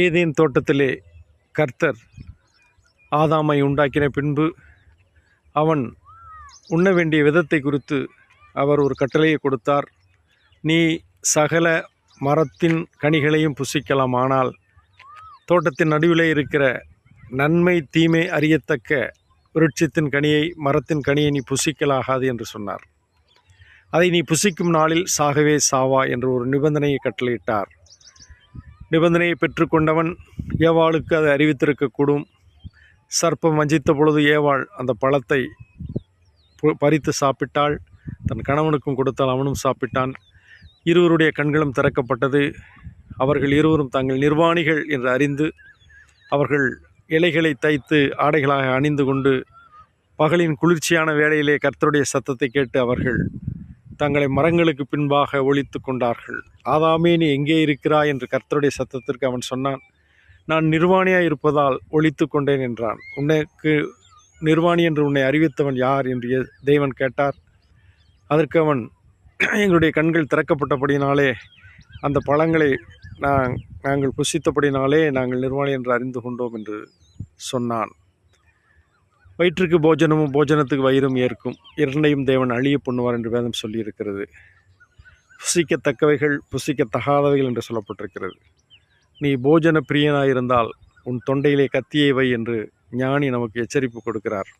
Eden தோட்டத்திலே கர்த்தர் ஆதாமை உண்டாக்கின பின்பு அவன் உண்ண வேண்டிய விதத்தை குறித்து அவர் ஒரு கட்டளையை கொடுத்தார். நீ சகல மரத்தின் கனிகளையும் புசிக்கலாம் ஆனால் தோட்டத்தின் நடுவிலே இருக்கிற நன்மை தீமை அறியத்தக்க விருட்சத்தின் கனியை மரத்தின் கனியை நீ புசிக்கலாகாது என்று சொன்னார். அதை நீ புசிக்கும் நாளில் சாகவே சாவா என்று ஒரு நிபந்தனையை கட்டளையிட்டார். நிபந்தனையை பெற்றுக்கொண்டவன் ஏவாளுக்கு அதை அறிவித்திருக்கக்கூடும். சர்ப்பம் வஞ்சித்த பொழுது ஏவாள் அந்த பழத்தை பறித்து சாப்பிட்டாள். தன் கணவனுக்கும் கொடுத்தால் அவனும் சாப்பிட்டான். இருவருடைய கண்களும் திறக்கப்பட்டது. அவர்கள் இருவரும் தங்கள் நிர்வாணிகள் என்று அறிந்து அவர்கள் இலைகளை தைத்து ஆடைகளாக அணிந்து கொண்டு பகலின் குளிர்ச்சியான வேளையிலே கர்த்தருடைய சத்தத்தை கேட்டு அவர்கள் தங்களை மரங்களுக்கு பின்பாக ஒழித்து கொண்டார்கள். ஆதாமே நீ எங்கே இருக்கிறாய் என்று கர்த்தருடைய சத்தத்திற்கு அவன் சொன்னான் நான் நிர்வாணியாக இருப்பதால் ஒழித்து கொண்டேன் என்றான். உன்னைக்கு நிர்வாணி என்று உன்னை அறிவித்தவன் யார்? என்று தேவன் கேட்டார். அதற்கு அவன் எங்களுடைய கண்கள் திறக்கப்பட்டபடினாலே அந்த பழங்களை நான் நாங்கள் புசித்தபடினாலே நாங்கள் நிர்வாணி என்று அறிந்து கொண்டோம் என்று சொன்னான். வயிற்றுக்கு போஜனமும் போஜனத்துக்கு வயிறும் ஏற்கும். இரண்டையும் தேவன் அழிய பண்ணுவார் என்று வேதம் சொல்லியிருக்கிறது. புசிக்கத்தக்கவைகள் புசிக்கத்தகாதவைகள் என்று சொல்லப்பட்டிருக்கிறது. நீ போஜன பிரியனாயிருந்தால் உன் தொண்டையிலே கத்தியை வை என்று ஞானி நமக்கு எச்சரிப்பு கொடுக்கிறார்.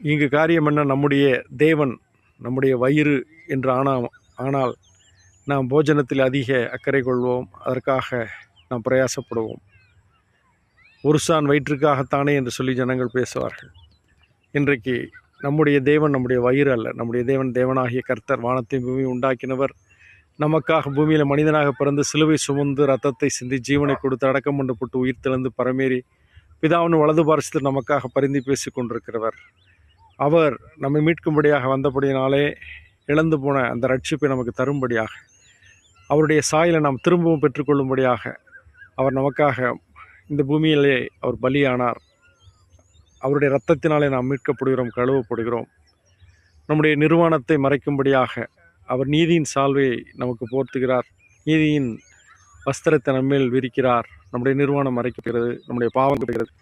இங்கு காரியம் என்ன? நம்முடைய தேவன் நம்முடைய வயிறு என்று ஆனா ஆனால் நாம் போஜனத்தில் அதிக அக்கறை கொள்வோம். அதற்காக நாம் பிரயாசப்படுவோம். ஒருசான் வயிற்றுக்காகத்தானே என்று சொல்லி ஜனங்கள் பேசுவார்கள். இன்றைக்கு நம்முடைய தேவன் நம்முடைய வயிறு அல்ல. நம்முடைய தேவன் தேவனாகிய கர்த்தர் வானத்தை பூமி உண்டாக்கினவர். நமக்காக பூமியில் மனிதனாக பிறந்து சிலுவை சுமந்து ரத்தத்தை சிந்தி ஜீவனை கொடுத்து அடக்கம் பண்ணப்பட்டு உயிர் திழந்து பரமேறி பிதாவின் வலது பாரசத்தில் நமக்காக பரிந்து பேசி கொண்டிருக்கிறவர். அவர் நம்மை மீட்கும்படியாக வந்தபடியினாலே இழந்து போன அந்த ரட்சிப்பை நமக்கு தரும்படியாக அவருடைய சாயலை நாம் திரும்பவும் பெற்றுக்கொள்ளும்படியாக அவர் நமக்காக இந்த பூமியிலே அவர் பலியானார். அவருடைய இரத்தத்தினாலே நாம் மீட்கப்படுகிறோம் கழுவப்படுகிறோம். நம்முடைய நிர்வாணத்தை மறைக்கும்படியாக அவர் நீதியின் சால்வையை நமக்கு போர்த்துகிறார். நீதியின் வஸ்திரத்தை நம்மேல் விரிக்கிறார். நம்முடைய நிர்வாணம் மறைக்கப்படுகிறது நம்முடைய பாவம் கிடைக்கிறது.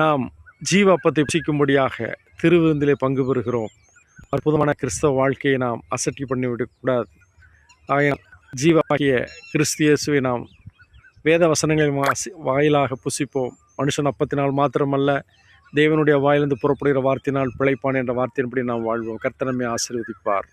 நாம் ஜீவ அப்பத்தை புசிக்கும்படியாக திருவிருந்திலே பங்கு பெறுகிறோம். அற்புதமான கிறிஸ்தவ வாழ்க்கையை நாம் அசட்டி பண்ணிவிடக்கூடாது. ஆகையால் ஜீவாகிய கிறிஸ்து இயேசுவை நாம் வேத வசனங்களின் வாசி- வாயிலாக புசிப்போம். மனுஷன் அப்பத்தினால் மாத்திரமல்ல தேவனுடைய வாயிலிருந்து புறப்படுகிற வார்த்தையினால் பிழைப்பான் என்ற வார்த்தையின்படி நாம் வாழ்வோம். கர்த்தனமே ஆசீர்வதிப்பார்.